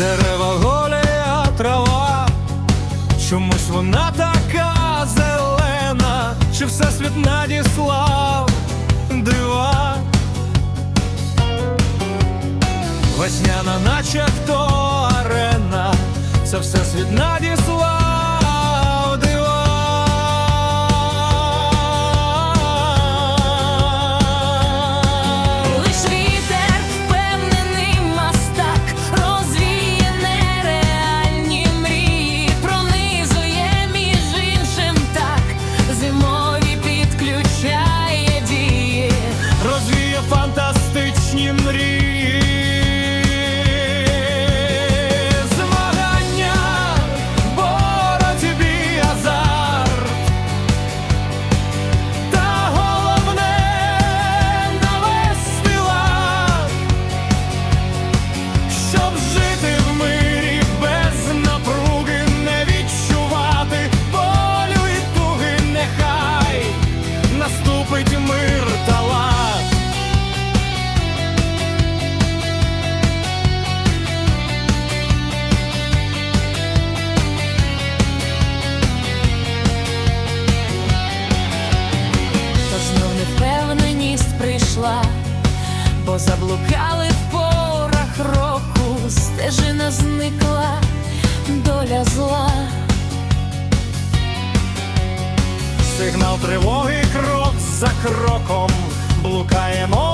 Дерева голія трава, чомусь вона така зелена, що все світ надіслав дива, весняна, наче хто арена, це все світ надіслав. Бо заблукали в порах року, стежина зникла, доля зла. Сигнал тривоги крок за кроком блукаємо